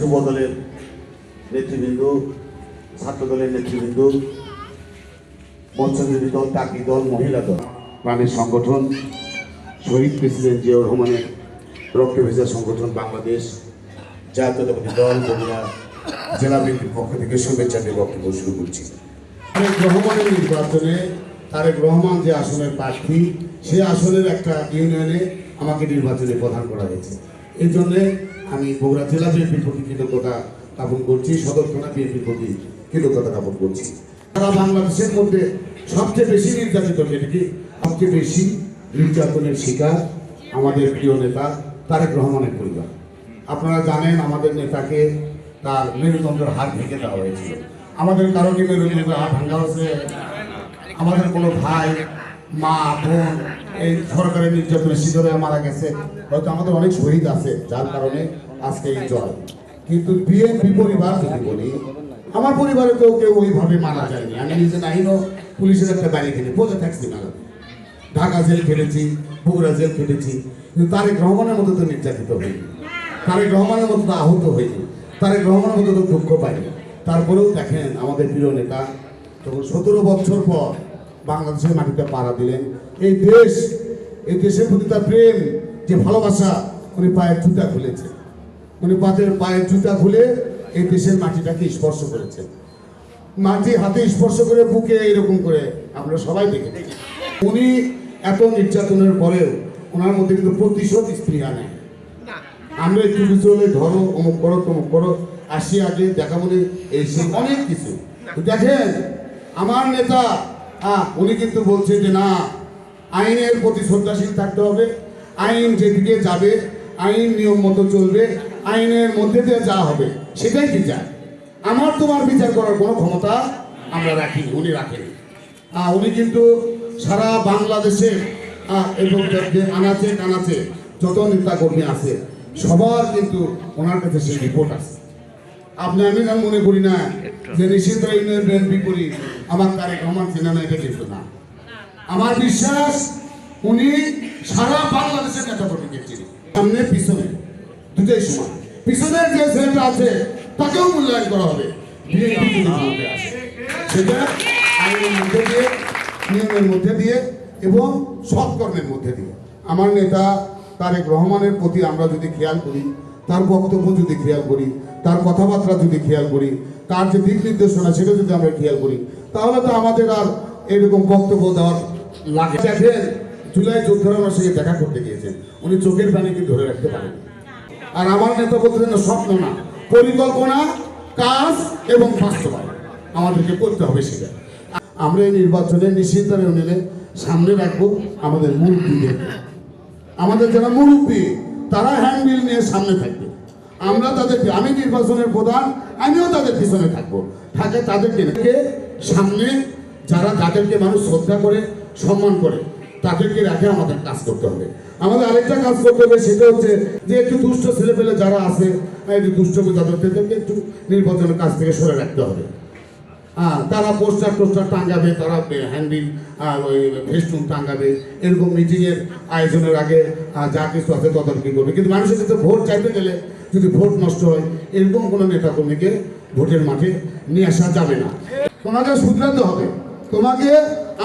যুব দলের নেতৃবৃন্দ ছাত্র দলের নেতৃবৃন্দ মৎস্যজীবী দল টাকি দল মহিলা দল। প্রাণের সংগঠন শহীদ প্রেসিডেন্ট জিয়াউর রহমানের রক্ত ভেজা সংগঠন বাংলাদেশ জাতীয়তাবাদী দল বগুড়া জেলা বিএনপির পক্ষ থেকে শুভেচ্ছা দিয়ে বক্তব্য শুরু করছি। তারেক রহমানের নির্বাচনে তারেক রহমান যে আসনের প্রার্থী সেই আসনের একটা ইউনিয়নে আমাকে নির্বাচনে প্রধান করা হয়েছে। এই জন্যে আমি বগুড়া জেলা বিএনপির প্রতি কৃতজ্ঞতা জ্ঞাপন করছি, সদর থানা বিএনপির প্রতি কৃতজ্ঞতা জ্ঞাপন করছি। সারা বাংলাদেশের মধ্যে সবচেয়ে বেশি নির্যাতিত যেটা সবচেয়ে বেশি নির্যাতনের শিকার আমাদের প্রিয় নেতা তারেক রহমানের পরিবার। আপনারা জানেন আমাদের নেতাকে তার মেরুদণ্ডের হাত ভেঙে দেওয়া হয়েছিল। আমাদের কারও কি মেরুদণ্ডের হাত ভাঙা হয়েছে? আমাদের কোনো ভাই মা, বোন, এই সরকারের নির্যাতনের শিকার মারা গেছে। হয়তো আমাদের অনেক শহীদ আছে, যার কারণে আজকে এই জয়। কিন্তু বিএনপি পরিবার, যদি বলি, আমার পরিবারে তো কেউ ওইভাবে মারা যায়নি। আমি নিজে নাইনও পুলিশের একটা বাড়ি খেলে বসে থাকছি না ঢাকা জেল খেটেছি, বগুড়া জেল খেটেছি, কিন্তু তারেক রহমানের মতো তো নির্যাতিত হয়নি। তারেক রহমানের মতো তো আহত হয়নি। তারেক রহমানের মতো তো দুঃখ পাইনি। তারপরেও দেখেন, আমাদের প্রিয় নেতা, যখন সতেরো বছর পর বাংলাদেশের মাটিতে পাড়া দিলেন। এই দেশ, এই দেশের প্রতি তার প্রেম, যে ভালোবাসা, উনি পায়ের জুতা খুলেছে উনি পাতের পায়ের জুতা খুলে এই দেশের মাটিটাকে স্পর্শ করেছেন। মাটি হাতে স্পর্শ করে বুকে এরকম করে আমরা সবাই দেখেছি। উনি এত নির্যাতনের পরেও ওনার মধ্যে কিন্তু প্রতিশোধ স্পৃহা নেই। আমরা একটু কিছু হলে ধরো, অমুক করো, তমুক করো, আসি আগে দেখা বলে এই সে অনেক কিছু। দেখেন, আমার নেতা হ্যাঁ উনি কিন্তু বলছে যে না, আইনের প্রতি শ্রদ্ধাশীল থাকতে হবে। আইন যেদিকে যাবে, আইন নিয়ম মতো চলবে, আইনের মধ্যে দিয়ে যা হবে, সেটাই বিচার। আমার তোমার বিচার করার কোনো ক্ষমতা আমরা রাখিনি, উনি রাখেনি উনি কিন্তু সারা বাংলাদেশে এবং যে আনাচে কানাচে যত নেতা কর্মী আছে, সবার কিন্তু ওনার কাছে সেই রিপোর্ট আছে। আপনি আমি না মনে করি না। যে নিষিদ্ধ ইউনিয়ন বিএনপি করি আমার তারেক রহমান চেনা না এটা কিন্তু না। আমার বিশ্বাস উনি সারা বাংলাদেশের নেতা কর্মীকে চিনি। সামনে পিছনে দুটোই সমান। পিছনের যে ছেলেটা আছে তাকেও মূল্যায়ন করা হবে। সেটা আইনের মধ্যে দিয়ে নিয়মের মধ্যে দিয়ে এবং সৎকর্মের মধ্যে দিয়ে। আমার নেতা তারেক রহমানের প্রতি আমরা যদি খেয়াল করি তার বক্তব্য যদি খেয়াল করি তার কথাবার্তা যদি খেয়াল করি, তার যে দিক নির্দেশনা সেটা যদি আমরা খেয়াল করি, তাহলে তো আমাদের আর এরকম বক্তব্য দেওয়ার লাগে জুলাই যোদ্ধারা আমার সঙ্গে দেখা করতে গিয়েছেন, উনি চোখের পানিকে ধরে রাখতে পারেন? আর আমার নেতা বলতে স্বপ্ন না, পরিকল্পনা, কাজ এবং বাস্তবায়ন, আমাদেরকে করতে হবে সেটা। আমরা এই নির্বাচনে নিশ্চিন্তার সামনে রাখব আমাদের মুরব্বীদের। আমাদের যারা মুরব্বী, তারা হ্যান্ডবিল নিয়ে সামনে থাকবে। আমরা তাদের আমি নির্বাচনের প্রধান, আমিও তাদের পিছনে থাকব। থাকে তাদেরকে সামনে যারা তাদেরকে মানুষ শ্রদ্ধা করে, সম্মান করে, তাদেরকে রাখে আমাদের কাজ করতে হবে। আমাদের আরেকটা কাজ করতে হবে, সেটা হচ্ছে যে একটু দুষ্ট ছেলেপেলে যারা আছে একটু দুষ্ট তাদের তাদেরকে একটু নির্বাচনের কাজ থেকে সরে রাখতে হবে। হ্যাঁ তারা পোস্টার টোস্টার টাঙ্গাবে তারা হ্যান্ডিল ওই ফেস্টুন টাঙ্গাবে এরকম মিটিংয়ের আয়োজনের আগে যা কিছু আছে তদারকি করবে। কিন্তু মানুষের কাছে ভোট চাইতে গেলে যদি ভোট নষ্ট হয়, এরকম কোনো নেতাকর্মীকে ভোটের মাঠে নিয়ে আসা যাবে না। তোমাকে শুধরাতে হবে। তোমাকে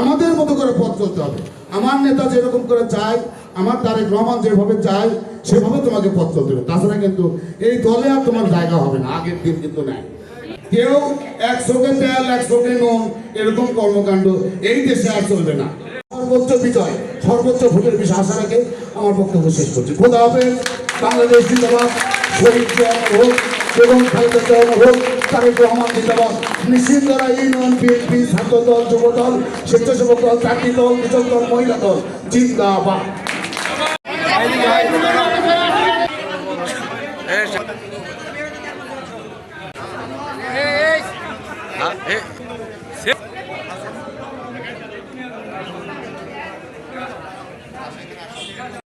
আমাদের মতো করে পথ চলতে হবে। আমার নেতা যেরকম করে চায় আমার তারেক রহমান যেভাবে চায় সেভাবে তোমাকে পথ চলতে হবে। তাছাড়া কিন্তু এই দলে আর তোমার জায়গা হবে না, আগের দিন কিন্তু নেয় কেউ একশোকে তেল, একশোকে নুন, এরকম কর্মকাণ্ড এই দেশে আর চলবে না। সর্বোচ্চ বিজয়, সর্বোচ্চ ভোটের বিষয় আশা রেখে আমার বক্তব্য শেষ করছি। খোদা হবে বাংলাদেশ শহীদ জওয়ান হোক এবং খালেদা জওয়ান হোক তারেক রহমান জিন্দাবাদ নিশ্চিন্ত ইউনিয়ন বিএনপি ছাত্র দল যুব দল স্বেচ্ছাসেবক দল চাকরি দল কৃষক দল মহিলা দল জিন্দাবাদ Hey, hey.